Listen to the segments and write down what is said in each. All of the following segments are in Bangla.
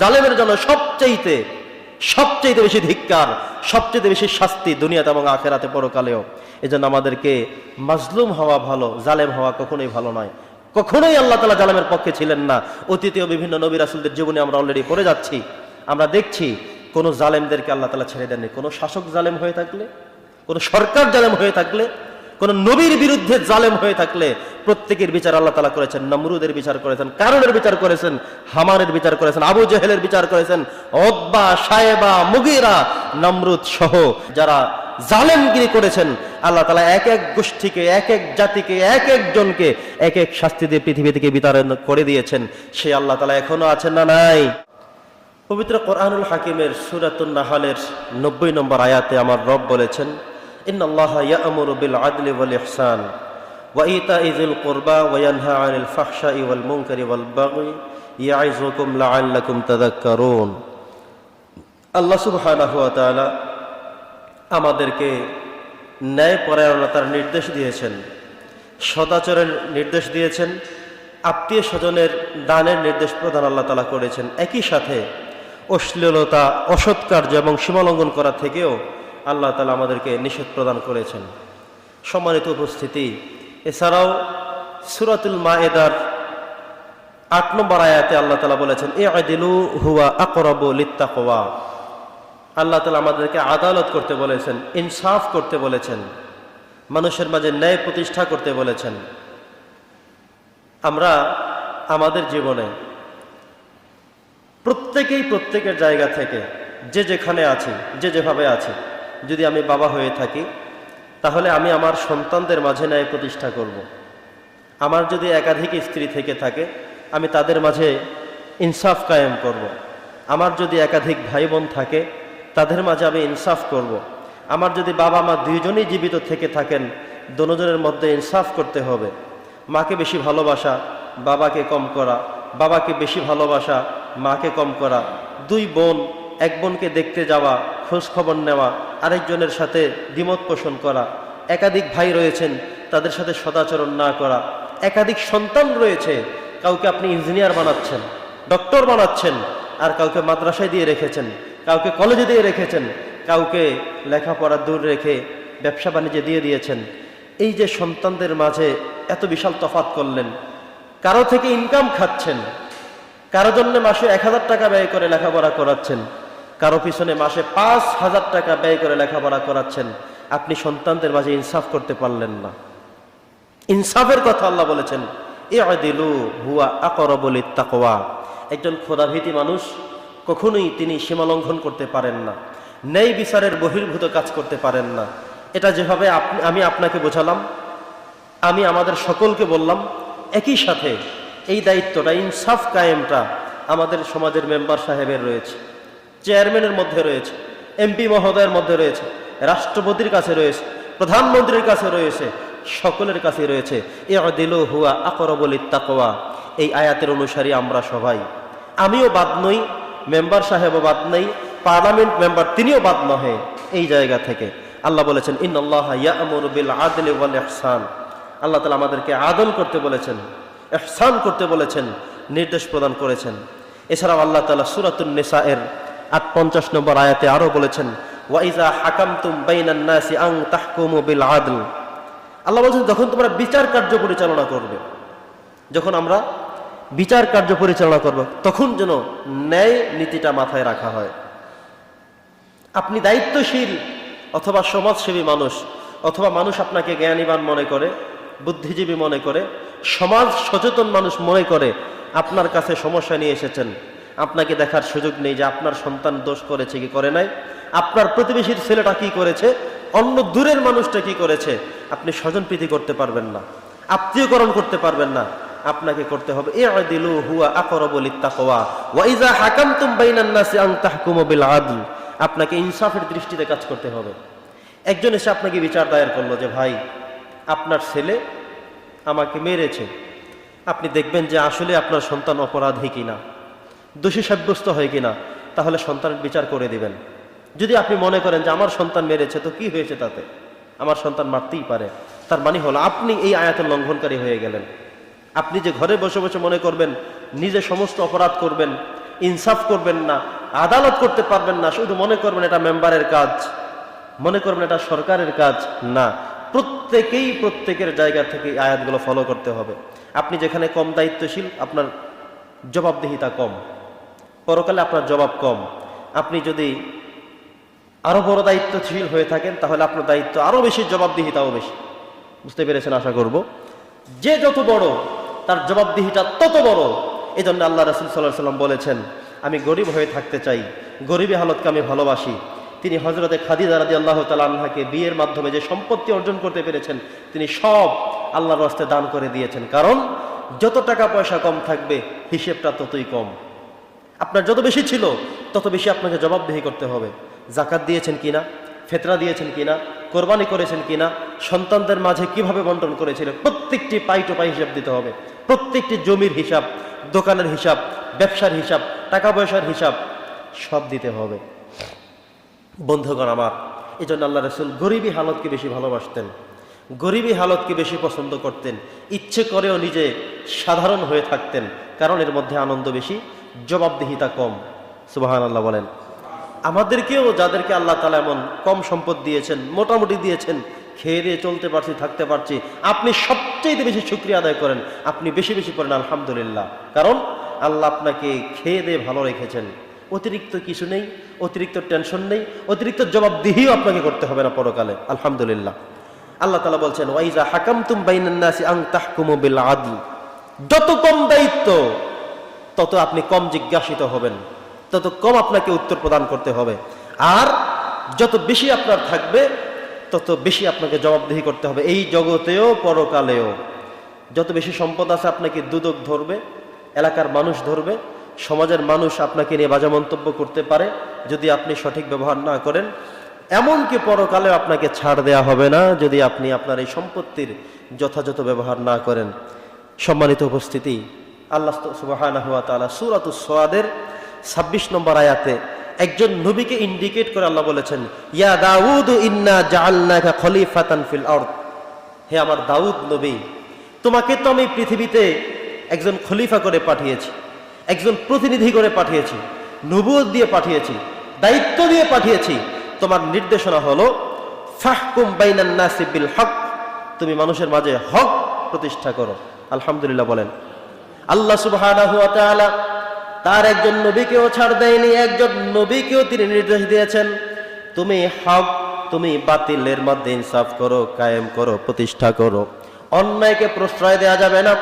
জালেমের জন্য সবচেয়েতে সবচেয়ে বেশি ধিক্কার সবচেয়ে বেশি শাস্তি দুনিয়াতে এবং আখেরাতে পরকালেও। এই জন্য আমাদেরকে মাজলুম হওয়া ভালো, জালেম হওয়া কখনোই ভালো নয়। কখনোই আল্লাহ তালা জালেমের পক্ষে ছিলেন না। অতীতীয় বিভিন্ন নবী রাসুলদের জীবনে আমরা অলরেডি পড়ে যাচ্ছি। আমরা দেখছি কোনো জালেমদেরকে আল্লাহ তালা ছেড়ে দেননি। কোনো শাসক জালেম হয়ে থাকলে, কোনো সরকার জালেম হয়ে থাকলে কোন নবীর বিরুদ্ধে জালেম হয়ে থাকলে প্রত্যেকের বিচার আল্লাহ তালা করেছেন, নমরুদের বিচার করেছেন কারণের বিচার করেছেন, হামারের বিচার করেছেন, আবু জেহেলের বিচার করেছেন অব্বা সাহেবা মুগিরা, নমরুদ সহ যারা জালেমগিরি করেছেন, আল্লাহ তালা এক এক গোষ্ঠীকে এক এক জাতিকে এক একজনকে এক এক শাস্তি দিয়ে পৃথিবী থেকে বিতরণ করে দিয়েছেন। সে আল্লাহ তালা এখনও আছেন না নাই? পবিত্র কোরআনুল হাকিমের সুরাতুল নাহালের নব্বই নম্বর আয়াতে আমার রব বলেছেন ইহসান ওয়া ইতাই যিল কুরবা ওয়া ইয়ানহা আনিল ফাহশাই ওয়াল মুনকারি ওয়াল বাগি ইয়াইযুকুম লাআল্লাকুম তাযাক্কারুন। আল্লাহ সুবহানাহু ওয়া তাআলা আমাদেরকে ন্যায় পরায়ণতার নির্দেশ দিয়েছেন সদাচরের নির্দেশ দিয়েছেন আত্মীয় স্বজনের দানের নির্দেশ প্রদান আল্লাহ তালা করেছেন। একই সাথে অশ্লীলতা অসৎকার্য এবং সীমালঙ্ঘন করা থেকেও আল্লাহ তালা আমাদেরকে নিষেধ প্রদান করেছেন। সম্মানিত উপস্থিতি, এছাড়াও সুরাতুল মায়েদার আট নম্বর আয়াতে আল্লাহ তালা বলেছেন এ আদিলু হুয়া আকরব লিত্তা লিত্তাকোয়া আল্লাহ তালা আমাদেরকে আদালত করতে বলেছেন, ইনসাফ করতে বলেছেন, মানুষের মাঝে ন্যায় প্রতিষ্ঠা করতে বলেছেন। আমরা আমাদের জীবনে প্রত্যেকেই প্রত্যেকের জায়গা থেকে যে যেখানে আছি, যে যেভাবে আছি যদি আমি বাবা হয়ে থাকি, তাহলে আমি আমার সন্তানদের মাঝে ন্যায় প্রতিষ্ঠা করব। আমার যদি একাধিক স্ত্রী থেকে থাকে, আমি তাদের মাঝে ইনসাফ কায়েম করব। আমার যদি একাধিক ভাই বোন থাকে, তাদের মাঝে আমি ইনসাফ করব। আমার যদি বাবা মা দুইজনই জীবিত থেকে থাকেন দনোজনের মধ্যে ইনসাফ করতে হবে মাকে বেশি ভালোবাসা, বাবাকে কম করা বাবাকে বেশি ভালোবাসা, মাকে কম করা দুই বোন, এক বোনকে দেখতে যাওয়া, খোঁজ খবর নেওয়া আরেকজনের সাথে দ্বিমত পোষণ করা, একাধিক ভাই রয়েছেন তাদের সাথে সদাচরণ না করা, একাধিক সন্তান রয়েছে, কাউকে আপনি ইঞ্জিনিয়ার বানাচ্ছেন, ডক্টর বানাচ্ছেন, আর কাউকে মাদ্রাসায় দিয়ে রেখেছেন, কাউকে কলেজে দিয়ে রেখেছেন, কাউকে লেখাপড়া দূর রেখে ব্যবসা বাণিজ্যে দিয়ে দিয়েছেন। এই যে সন্তানদের মাঝে এত বিশাল তফাত করলেন, কারও থেকে ইনকাম খাচ্ছেন, কারও জন্য মাসে এক হাজার টাকা ব্যয় করে লেখাপড়া করাচ্ছেন কারও পিছনে মাসে পাঁচ হাজার টাকা ব্যয় করে লেখাপড়া করাচ্ছেন, আপনি সন্তানদের মাঝে ইনসাফ করতে পারলেন না। ইনসাফের কথা আল্লাহ বলেছেন এ দিলু একজন খোদাভীতি মানুষ কখনোই তিনি সীমালঙ্ঘন করতে পারেন না, ন্যায় বিচারের বহির্ভূত কাজ করতে পারেন না। এটা যেভাবে আমি আপনাকে বোঝালাম, আমি আমাদের সকলকে বললাম, একই সাথে এই দায়িত্বটা, ইনসাফ কায়েমটা আমাদের সমাজের মেম্বার সাহেবের রয়েছে। চেয়ারম্যানের মধ্যে রয়েছে, এমপি মহোদয়ের মধ্যে রয়েছে, রাষ্ট্রপতির কাছে রয়েছে, প্রধানমন্ত্রীর কাছে রয়েছে, সকলের কাছে রয়েছে। এ দিল হুয়া আকরবলি তাকোয়া এই আয়াতের অনুসারী আমরা সবাই। আমিও বাদ নই, মেম্বার সাহেবও বাদ নেই, পার্লামেন্ট মেম্বার তিনিও বাদ নহে এই জায়গা থেকে। আল্লাহ বলেছেন ইন আল্লাহ বিল আদল ওয়াল ইহসান। আল্লাহ তালা আমাদেরকে আদল করতে বলেছেন এহসান করতে বলেছেন, নির্দেশ প্রদান করেছেন। এছাড়াও আল্লাহ তালা সুরাতুন নিসা এর আট পঞ্চাশ নম্বর আয়াতে আরও বলেছেন ওয়াইজা হাকামতুম বাইনান নাসি আং তাহকুমু বিল আদল। আল্লাহ বলছেন, যখন তোমরা বিচার কার্য পরিচালনা করবে, যখন আমরা বিচার কার্য পরিচালনা করব, তখন যেন ন্যায় নীতিটা মাথায় রাখা হয়। আপনি দায়িত্বশীল অথবা সমাজসেবী মানুষ, অথবা মানুষ আপনাকে জ্ঞানীবান মনে করে, বুদ্ধিজীবী মনে করে, সমাজ সচেতন মানুষ মনে করে, আপনার কাছে সমস্যা নিয়ে এসেছেন আপনাকে দেখার সুযোগ নেই যে আপনার সন্তান দোষ করেছে কি করে নাই। আপনার প্রতিবেশীর ছেলেটা কি করেছে? অন্য দূরের মানুষটা কি করেছে? আপনি স্বজন প্রীতি করতে পারবেন না। আত্মীয়করণ করতে পারবেন না। আপনাকে করতে হবে এ দিলু হুয়া আকরবলি তাকওয়া ওয়াইজা হাকামতুম বাইনান নাসি আন তাহকুমু বিল আদল। আপনাকে ইনসাফের দৃষ্টিতে কাজ করতে হবে। একজন এসে আপনাকে বিচার দায়ের করল যে, ভাই, আপনার ছেলে আমাকে মেরেছে। আপনি দেখবেন যে আসলে আপনার সন্তান অপরাধী কিনা। দোষী সাব্যস্ত হয় কিনা, তাহলে সন্তানের বিচার করে দিবেন। যদি আপনি মনে করেন যে আমার সন্তান মেরেছে, তো কি হয়েছে তাতে? আমার সন্তান মারতেই পারে। তার মানে হলো, আপনি এই আয়াতের লঙ্ঘনকারী হয়ে গেলেন। আপনি যে ঘরে বসে বসে মনে করবেন, নিজে সমস্ত অপরাধ করবেন, ইনসাফ করবেন না, আদালত করতে পারবেন না, শুধু মনে করবেন এটা মেম্বারের কাজ, মনে করবেন এটা সরকারের কাজ, না। প্রত্যেকেই প্রত্যেকের জায়গা থেকে আয়াতগুলো ফলো করতে হবে। আপনি যেখানে কম দায়িত্বশীল, আপনার জবাবদিহিতা কম। পরকালে আপনার জবাব কম। আপনি যদি আরও বড় দায়িত্বশীল হয়ে থাকেন, তাহলে আপনার দায়িত্ব আরও বেশি, জবাবদিহিতাও বেশি। বুঝতে পেরেছেন আশা করব? যে যত বড়, তার জবাবদিহিটা তত বড়। এই জন্য আল্লাহ রসুল সাল্লাহ সাল্লাম বলেছেন, আমি গরিব হয়ে থাকতে চাই। গরিবী হালতকে আমি ভালোবাসি। তিনি হজরতে খাদিজা রাদি আল্লাহ তালাহাকে বিয়ের মাধ্যমে যে সম্পত্তি অর্জন করতে পেরেছেন, তিনি সব আল্লাহর রাস্তে দান করে দিয়েছেন। কারণ, যত টাকা পয়সা কম থাকবে, হিসেবটা ততই কম। আপনার যত বেশি ছিল, তত বেশি আপনাকে জবাবদিহি করতে হবে। জাকাত দিয়েছেন কিনা, ফেতরা দিয়েছেন কিনা, কোরবানি করেছেন কিনা, সন্তানদের মাঝে কীভাবে বন্টন করেছিলেন প্রত্যেকটি পাই টু পাই হিসাব দিতে হবে। প্রত্যেকটি জমির হিসাব, দোকানের হিসাব, ব্যবসার হিসাব, টাকা পয়সার হিসাব, সব দিতে হবে। বন্ধুগণ আমার এই জন্য আল্লাহ রসুল গরিবী হালতকে বেশি ভালোবাসতেন, গরিবী হালতকে বেশি পছন্দ করতেন, ইচ্ছে করেও নিজে সাধারণ হয়ে থাকতেন, কারণ এর মধ্যে আনন্দ বেশি জবাবদিহিতা কম সুবাহান আল্লাহ বলেন। আমাদেরকেও যাদেরকে আল্লাহ তালা এমন কম সম্পদ দিয়েছেন, মোটামুটি দিয়েছেন, খেয়ে চলতে পারছি, থাকতে পারছি, আপনি সবচেয়ে বেশি শুক্রিয়া আদায় করেন, আপনি বেশি বেশি করেন, আলহামদুলিল্লাহ। কারণ আল্লাহ আপনাকে খেয়ে দিয়ে ভালো রেখেছেন। অতিরিক্ত কিছু নেই, অতিরিক্ত টেনশন নেই, অতিরিক্ত জবাবদিহিও আপনাকে করতে হবে না পরকালে, আলহামদুলিল্লাহ। আল্লাহ তালা বলছেন ওয়াইজা হাকাম তুম যত কম দায়িত্ব তত আপনি কম জিজ্ঞাসিত হবেন, তত কম আপনাকে উত্তর প্রদান করতে হবে। আর যত বেশি আপনার থাকবে, তত বেশি আপনাকে জবাবদিহি করতে হবে। এই জগতেও, পরকালেও। যত বেশি সম্পদ আছে আপনাকে দুদক ধরবে, এলাকার মানুষ ধরবে, সমাজের মানুষ আপনাকে নিয়ে বাজে মন্তব্য করতে পারে, যদি আপনি সঠিক ব্যবহার না করেন। এমনকি পরকালেও আপনাকে ছাড় দেয়া হবে না, যদি আপনি আপনার এই সম্পত্তির যথাযথ ব্যবহার না করেন। সম্মানিত উপস্থিতি আল্লাহ সুবাহানা সূরাতুস সোয়াদের ছাব্বিশ নম্বর আয়াতে একজন নবীকে ইন্ডিকেট করে আল্লাহ বলেছেন, ইয়া দাউদ ইন্না জাআলনাকা খলিফাতান ফিল আরদ। হে আমার দাউদ নবী, তোমাকে তো আমি পৃথিবীতে একজন খলিফা করে পাঠিয়েছি, একজন প্রতিনিধি করে পাঠিয়েছি নবুয়ত দিয়ে পাঠিয়েছি, দায়িত্ব দিয়ে পাঠিয়েছি। তোমার নির্দেশনা হলো, ফাহকুম বাইনান নাসি বিল হক। তুমি মানুষের মাঝে হক প্রতিষ্ঠা করো। আলহামদুলিল্লাহ বলেন। আল্লাহ তাআলা তার একজন নবীকেও ছাড় দেয়নি, একজন নবীকেও তিনি নির্দেশ দিয়েছেন, তুমি হক, তুমি বাতিলের মধ্যে ইনসাফ করো, কায়েম করো, প্রতিষ্ঠা করো। অন্যায়কে প্রশ্রয় দেওয়া যাবে না।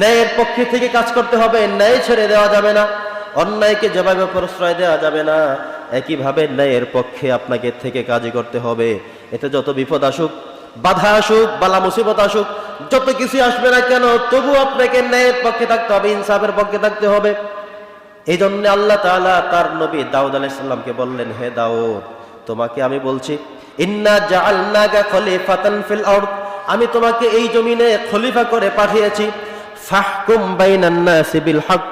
ন্যায়ের পক্ষে থেকে কাজ করতে হবে, ন্যায় ছেড়ে দেওয়া যাবে না। অন্যায়কে যেভাবে প্রশ্রয় দেওয়া যাবে না, একইভাবে ন্যায়ের পক্ষে আপনাকে থেকে কাজই করতে হবে। এতে যত বিপদ আসুক, বাধা আসুক, বালা মুসিবত আসুক যত কিছু আসবে না কেন, তবু আপনাকে ন্যায়ের পক্ষে থাকতে হবে, ইনসাফের পক্ষে থাকতে হবে। এই জন্য আল্লাহ তাআলা তার নবী দাউদ আলাইসাল্লামকে বললেন, হে দাউদ, তোমাকে আমি বলছি ফিল আমি তোমাকে এই জমিনে খলিফা করে পাঠিয়েছি। হক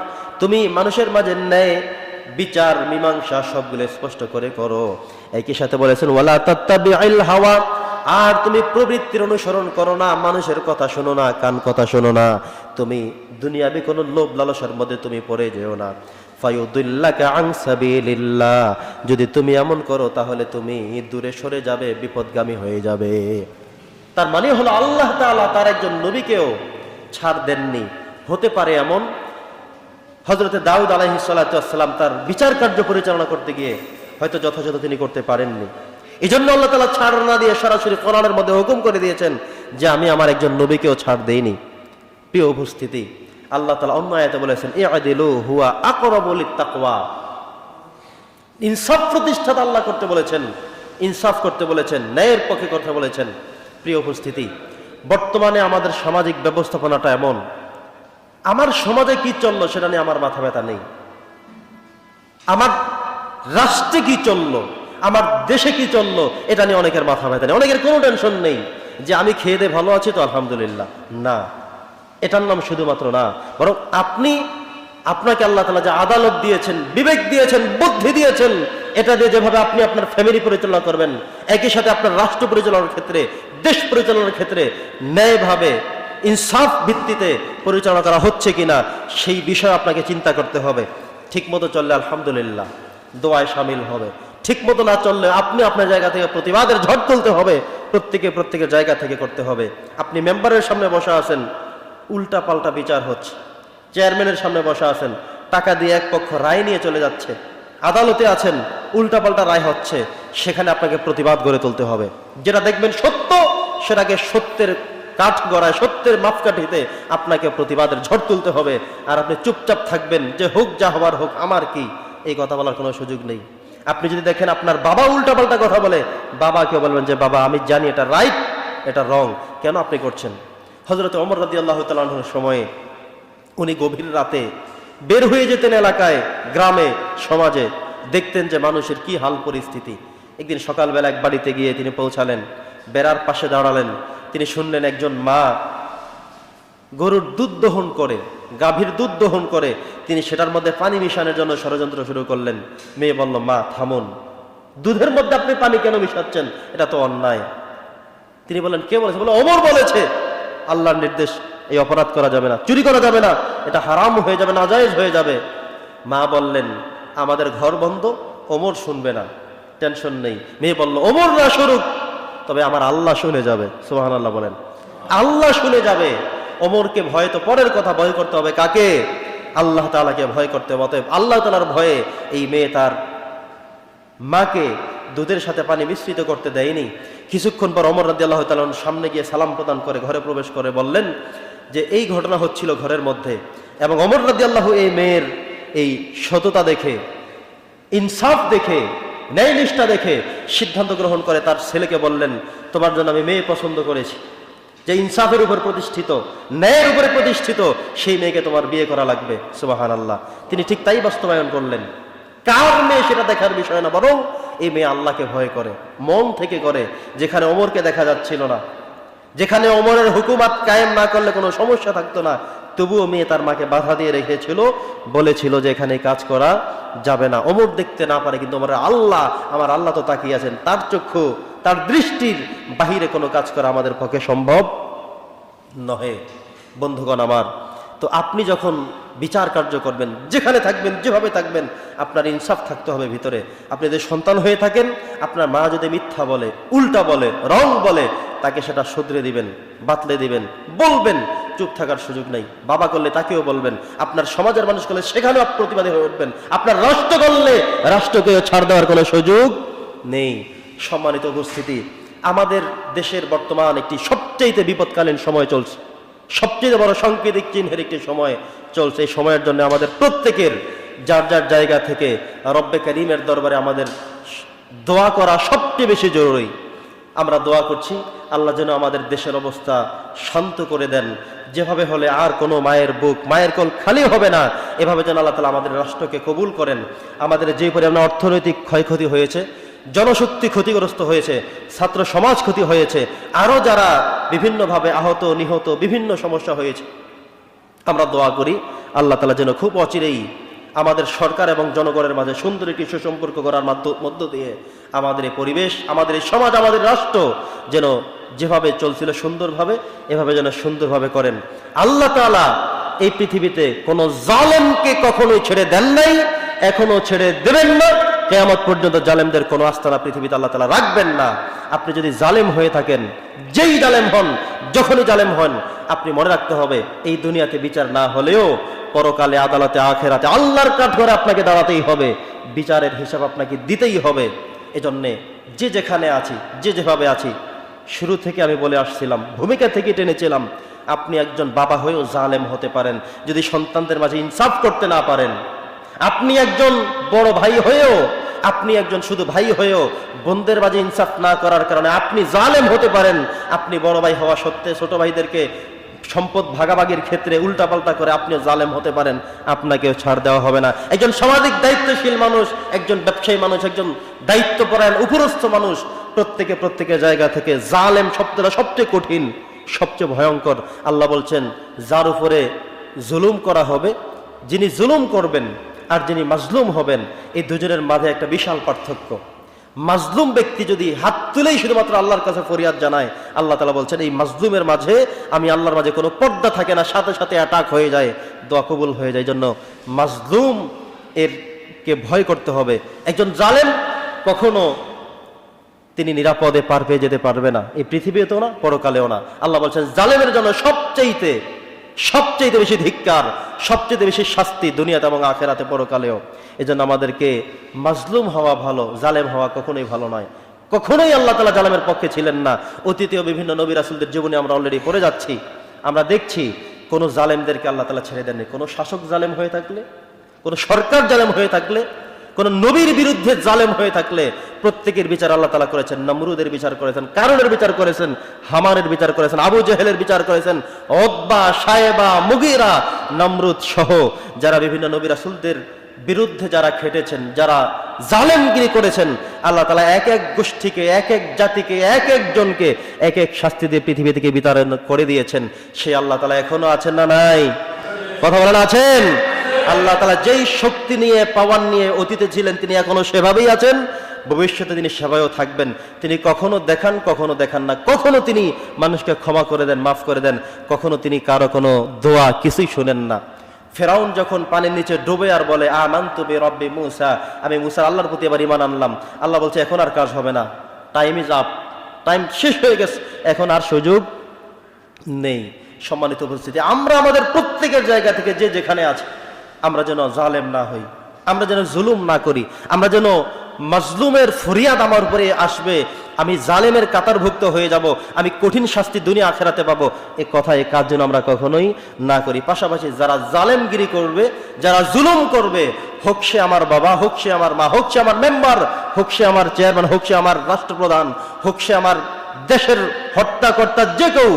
তুমি মানুষের মাঝে ন্যায়, বিচার, মীমাংসা সবগুলো স্পষ্ট করে করো। একই সাথে বলেছেন, ওয়ালা তাত্তাবিআল হাওয়া আর তুমি প্রবৃত্তির অনুসরণ করো না, মানুষের কথা শোনো না, কান কথা শোনো না। তুমি দুনিয়াবি কোনো লোভ লালসার মধ্যে তুমি পড়ে যেও না। যদি তুমি এমন করো, তাহলে তুমি দূরে সরে যাবে, বিপদগামী হয়ে যাবে। তার মানে হলো আল্লাহ তাআলা তার একজন নবীকেও ছাড় দেননি। হতে পারে এমন। হজরতে দাউদ আলাহি সাল্লাম তার বিচার কার্য পরিচালনা করতে গিয়ে হয়তো যথাযথ তিনি করতে পারেননি। এই জন্য আল্লাহ তালা ছাড় না দিয়ে সরাসরি কোরআনের মধ্যে হুকুম করে দিয়েছেন যে আমি আমার একজন নবীকেও ছাড় দেইনি। প্রিয় উপস্থিতি, আল্লাহ তালা অন্য আয়াতে বলেছেন এ আদিলু হুয়া তাকওয়া ইনসাফ প্রতিষ্ঠাতা আল্লাহ করতে বলেছেন, ইনসাফ করতে বলেছেন, ন্যায়ের পক্ষে করতে বলেছেন। প্রিয় উপস্থিতি, বর্তমানে আমাদের সামাজিক ব্যবস্থাপনাটা এমন, আমার সমাজে কি চলল সেটা নিয়ে আমার মাথা ব্যথা নেই। আমার রাষ্ট্রে কি চলল? আমার দেশে কি চলল, এটা নিয়ে অনেকের মাথা ব্যথা নেই। অনেকের কোনো টেনশন নেই যে আমি খেয়ে দিয়ে ভালো আছি তো আলহামদুলিল্লাহ। না, এটার নাম শুধুমাত্র না, বরং আপনি আপনাকে আল্লাহ তালা যে আদালত দিয়েছেন, বিবেক দিয়েছেন, বুদ্ধি দিয়েছেন, এটা দিয়ে যেভাবে আপনি আপনার ফ্যামিলি পরিচালনা করবেন, একই সাথে আপনার রাষ্ট্র পরিচালনার ক্ষেত্রে, দেশ পরিচালনার ক্ষেত্রে ন্যায়ভাবে, ইনসাফ ভিত্তিতে পরিচালনা করা হচ্ছে কিনা, সেই বিষয়ে আপনাকে চিন্তা করতে হবে। ঠিক মতো চললে আলহামদুলিল্লাহ, দোয়ায় সামিল হবে। ঠিক মতো না চললে আপনি আপনার জায়গা থেকে প্রতিবাদের ঝড় তুলতে হবে, প্রত্যেকে প্রত্যেকের জায়গা থেকে করতে হবে। আপনি মেম্বারের সামনে বসা আছেন উল্টা পাল্টা বিচার হচ্ছে। চেয়ারম্যানের সামনে বসা আছেন, টাকা দিয়ে এক পক্ষ রায় নিয়ে চলে যাচ্ছে। আদালতে আছেন, উল্টাপাল্টা রায় হচ্ছে। সেখানে আপনাকে প্রতিবাদ গড়ে তুলতে হবে। যেটা দেখবেন সত্য, সেটাকে সত্যের কাঠ গড়ায়, সত্যের মাপকাঠিতে আপনাকে প্রতিবাদের ঝড় তুলতে হবে। আর আপনি চুপচাপ থাকবেন যে হোক যা হবার হোক, আমার কি? এই কথা বলার কোনো সুযোগ নেই। আপনি যদি দেখেন আপনার বাবা উল্টাপাল্টা কথা বলে বাবাকে বলবেন যে, বাবা, আমি জানি এটা রাইট এটা রং কেন আপনি করছেন? হজরত অমর রাদি আল্লাহ তালাহর সময়ে উনি গভীর রাতে বের হয়ে যেতেন এলাকায়, গ্রামে, সমাজে, দেখতেন যে মানুষের কি হাল পরিস্থিতি। একদিন সকালবেলা এক বাড়িতে গিয়ে তিনি পৌঁছালেন, বেড়ার পাশে দাঁড়ালেন। তিনি শুনলেন একজন মা গরুর দুধ দহন করে। গাভীর দুধ দহন করে, তিনি সেটার মধ্যে পানি মিশানোর জন্য ষড়যন্ত্র শুরু করলেন। মেয়ে বলল, মা, থামুন। দুধের মধ্যে আপনি পানি কেন মিশাচ্ছেন? এটা তো অন্যায়। তিনি বলেন কে বলেছে? বলে অমর বলেছে। আল্লাহর নির্দেশ, এই অপরাধ করা যাবে না, চুরি করা যাবে না, এটা হারাম হয়ে যাবে, নাজায়েজ হয়ে যাবে। মা বললেন, আমাদের ঘর বন্ধ, ওমর শুনবে না, টেনশন নেই। মেয়ে বলল, ওমর না শুরুক তবে আমার আল্লাহ শুনে যাবে সোহান আল্লাহ বলেন। আল্লাহ শুনে যাবে। ওমরকে ভয় তো পরের কথা ভয় করতে হবে কাকে? আল্লাহ তালাকে ভয় করতে হবে। অতএব আল্লাহ তালার ভয়ে এই মেয়ে তার মাকে দুধের সাথে পানি মিশ্রিত করতে দেয়নি। কিছুক্ষণ পর অমর রাদি আল্লাহ তালন সামনে গিয়ে সালাম প্রদান করে, ঘরে প্রবেশ করে বললেন যে, এই ঘটনা হচ্ছিল ঘরের মধ্যে। এবং অমর রাদি আল্লাহ এই মেয়ের এই সততা দেখে, ইনসাফ দেখে ন্যায় নিষ্ঠা দেখে সিদ্ধান্ত গ্রহণ করে তার ছেলেকে বললেন, তোমার জন্য আমি মেয়ে পছন্দ করেছি। যে ইনসাফের উপর প্রতিষ্ঠিত, ন্যায়ের উপরে প্রতিষ্ঠিত, সেই মেয়েকে তোমার বিয়ে করা লাগবে। সুবাহান আল্লাহ তিনি ঠিক তাই বাস্তবায়ন করলেন। কার মেয়ে সেটা দেখার বিষয় না, বরং এই মেয়ে আল্লাহকে ভয় করে, মন থেকে করে, যেখানে অমরকে দেখা যাচ্ছিল না। যেখানে অমরের হুকুমাত কায়েম না করলে কোনো সমস্যা থাকতো না, তবুও মেয়ে তার মাকে বাধা দিয়ে রেখেছিল, বলেছিল যে এখানে কাজ করা যাবে না। অমর দেখতে না পারে, কিন্তু আমার আল্লাহ আমার আল্লাহ তো তাকিয়ে আছেন, তার চক্ষু তার দৃষ্টির বাহিরে কোনো কাজ করা আমাদের পক্ষে সম্ভব নহে। বন্ধুগণ আমার, তো আপনি যখন বিচার কার্য করবেন, যেখানে থাকবেন, যেভাবে থাকবেন, আপনার ইনসাফ থাকতে হবে ভিতরে। আপনি যদি সন্তান হয়ে থাকেন, আপনার মা যদি মিথ্যা বলে, উল্টা বলে, রং বলে, তাকে সেটা শুধরে দিবেন, বাতলে দিবেন, বলবেন, চুপ থাকার সুযোগ নেই। বাবা করলে তাকেও বলবেন, আপনার সমাজের মানুষ করলে সেখানেও প্রতিবাদী হয়ে উঠবেন। আপনার রাষ্ট্র করলে রাষ্ট্রকেও ছাড় দেওয়ার কোনো সুযোগ নেই। সম্মানিত উপস্থিতি, আমাদের দেশের বর্তমান একটি সবচেয়ে বিপদকালীন সময় চলছে। সবচেয়ে বড় সাংকেতিক চিহ্নের একটি সময় চলছে। এই সময়ের জন্য আমাদের প্রত্যেকের যার যার জায়গা থেকে রব্বে করিমের দরবারে আমাদের দোয়া করা সবচেয়ে বেশি জরুরি। আমরা দোয়া করছি, আল্লাহ যেন আমাদের দেশের অবস্থা শান্ত করে দেন। যেভাবে হলে আর কোনো মায়ের বুক, মায়ের কোল খালি হবে না। এভাবে যেন আল্লাহ তালা আমাদের রাষ্ট্রকে কবুল করেন। আমাদের যে পরিমাণ অর্থনৈতিক ক্ষয়ক্ষতি হয়েছে জনশক্তি ক্ষতিগ্রস্ত হয়েছে, ছাত্র সমাজ ক্ষতি হয়েছে আরও যারা বিভিন্নভাবে আহত, নিহত, বিভিন্ন সমস্যা হয়েছে। আমরা দোয়া করি, আল্লাহ তালা যেন খুব অচিরেই আমাদের সরকার এবং জনগণের মাঝে সুন্দর একটি সুসম্পর্ক করার মাধ্য- দিয়ে আমাদের এই পরিবেশ, আমাদের এই সমাজ, আমাদের রাষ্ট্র যেন যেভাবে চলছিল সুন্দরভাবে, এভাবে যেন সুন্দরভাবে করেন। আল্লাহ তালা এই পৃথিবীতে কোনো জালেমকে কখনোই ছেড়ে দেন নাই, এখনও ছেড়ে দেবেন না। কেয়ামত পর্যন্ত জালেমদের কোনো আস্থানা পৃথিবীতে আল্লাহ তালা রাখবেন না। আপনি যদি জালেম হয়ে থাকেন, যেই জালেম হন, যখনই জালেম হন, আপনি মনে রাখতে হবে, এই দুনিয়াতে বিচার না হলেও পরকালে, আদালতে, আখেরাতে আল্লাহর কাঠগড়ে আপনাকে দাঁড়াতেই হবে। বিচারের হিসাব আপনাকে দিতেই হবে। এজন্যে যে যেখানে আছি, যে যেভাবে আছি, শুরু থেকে আমি বলে আসছিলাম, ভূমিকা থেকে টেনেছিলাম, আপনি একজন বাবা হয়েও জালেম হতে পারেন। যদি সন্তানদের মাঝে ইনসাফ করতে না পারেন আপনি একজন বড় ভাই হয়েও, আপনি একজন শুধু ভাই হয়েও বোনদের বাজে ইনসাফ না করার কারণে আপনি জালেম হতে পারেন। আপনি বড় ভাই হওয়া সত্ত্বে ছোট ভাইদেরকে সম্পদ ভাগাভাগির ক্ষেত্রে উল্টাপাল্টা করে আপনিও জালেম হতে পারেন। আপনাকেও ছাড় দেওয়া হবে না। একজন সামাজিক দায়িত্বশীল মানুষ, একজন ব্যবসায়ী মানুষ, একজন দায়িত্বপরায়ণ, উপরস্থ মানুষ প্রত্যেকে প্রত্যেকের জায়গা থেকে জালেম শব্দটা সবচেয়ে কঠিন, সবচেয়ে ভয়ঙ্কর। আল্লাহ বলছেন, যার উপরে জুলুম করা হবে, যিনি জুলুম করবেন আর যিনি মাজলুম হবেন, এই দুজনের মাঝে একটা বিশাল পার্থক্য। মাজলুম ব্যক্তি যদি হাত তুলেই শুধুমাত্র আল্লাহর কাছে ফরিয়াদ জানায়, আল্লাহ তালা বলছেন, এই মাজলুমের মাঝে আমি আল্লাহর মাঝে কোনো পর্দা থাকে না, সাথে সাথে অ্যাটাক হয়ে যায়, দোয়া কবুল হয়ে যায়। জন্য মাজলুম এর কে ভয় করতে হবে। একজন জালেম কখনো তিনি নিরাপদে পার পেয়ে যেতে পারবে না। এই পৃথিবীতেও না, পরকালেও না। আল্লাহ বলছেন, জালেমের জন্য সবচেয়েতে সবচেয়ে বেশি ধিক্কার, সবচেয়ে বেশি শাস্তি দুনিয়াতে এবং আখেরাতে পরকালেও। এজন্য আমাদেরকে মাজলুম হওয়া ভালো, জালেম হওয়া কখনোই ভালো নয়। কখনোই আল্লাহ তালা জালেমের পক্ষে ছিলেন না। অতীতীয় বিভিন্ন নবী রাসুলদের জীবনে আমরা অলরেডি পড়ে যাচ্ছি। আমরা দেখছি কোনো জালেমদেরকে আল্লাহ তালা ছেড়ে দেননি। কোনো শাসক জালেম হয়ে থাকলে, কোনো সরকার জালেম হয়ে থাকলে কোন নবীর বিরুদ্ধে জালেম হয়ে থাকলে প্রত্যেকের বিচার আল্লাহ তালা করেছেন, নমরুদের বিচার করেছেন কারণের বিচার করেছেন, হামারের বিচার করেছেন, আবু জেহেলের বিচার করেছেন অব্বা সাহেবা মুগিরা, নমরুদ সহ যারা বিভিন্ন নবী রাসুলদের বিরুদ্ধে যারা খেটেছেন, যারা জালেমগিরি করেছেন, আল্লাহ তালা এক এক গোষ্ঠীকে, এক এক জাতিকে, এক একজনকে এক এক শাস্তি দিয়ে পৃথিবী থেকে বিতরণ করে দিয়েছেন। সে আল্লাহ তালা এখনও আছেন না নাই? কথা বলেন আছেন? আল্লাহ তালা যেই শক্তি নিয়ে, পাওয়ার নিয়ে অতীতে ছিলেন, তিনি এখনও সেভাবেই আছেন। ভবিষ্যতে তিনি সেভাবেও থাকবেন। তিনি কখনো দেখান কখনো দেখান না। কখনো তিনি মানুষকে ক্ষমা করে দেন, মাফ করে দেন। কখনো তিনি কারও কোনো দোয়া, কিছুই শোনেন না। ফেরাউন যখন পানির নিচে ডুবে আর বলে আমান তুমি রব্বি মুসা, আমি মুসা আল্লাহর প্রতি এবার ইমান আনলাম। আল্লাহ বলছে, এখন আর কাজ হবে না। টাইম ইজ আপ টাইম শেষ হয়ে গেছে। এখন আর সুযোগ নেই। সম্মানিত উপস্থিতি, আমরা আমাদের প্রত্যেকের জায়গা থেকে যে যেখানে আছে আমরা যেন জালেম না হই, আমরা যেন জুলুম না করি, আমরা যেন মজলুমের ফরিয়াদ আমার উপরে আসবে, আমি জালেমের কাতারভুক্ত হয়ে যাব, আমি কঠিন শাস্তি দুনিয়া আখেরাতে পাবো, এ কথা, এ কাজ যেন আমরা কখনোই না করি। পাশাপাশি যারা জালেমগিরি করবে, যারা জুলুম করবে, হোক সে আমার বাবা, হোক সে আমার মা, হোক সে আমার মেম্বার, হোক সে আমার চেয়ারম্যান, হোক সে আমার রাষ্ট্রপ্রধান, হোক সে আমার দেশের হত্যাকর্তা যে কেউ,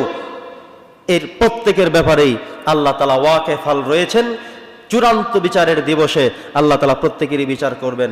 এর প্রত্যেকের ব্যাপারেই আল্লাহ তালা ওয়াকেফাল রয়েছেন। চূড়ান্ত বিচারের দিবসে আল্লাহ তালা প্রত্যেকেরই বিচার করবেন।